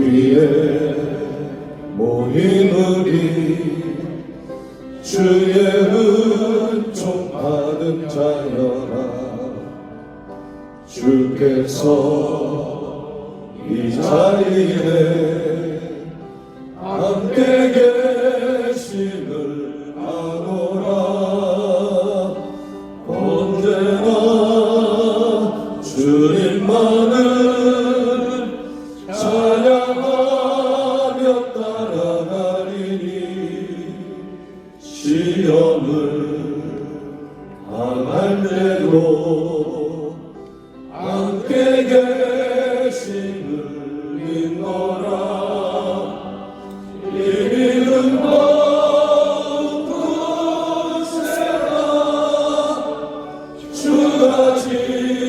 위에 모인 우리 주의 은총 받은 자여라. 주께서 이 자리에 함께 계심을 아노라. 언제나 주님만을 시험을 당할 때도 함께 계심을 믿노라. 이 믿음 더욱 굳세라. 주가 지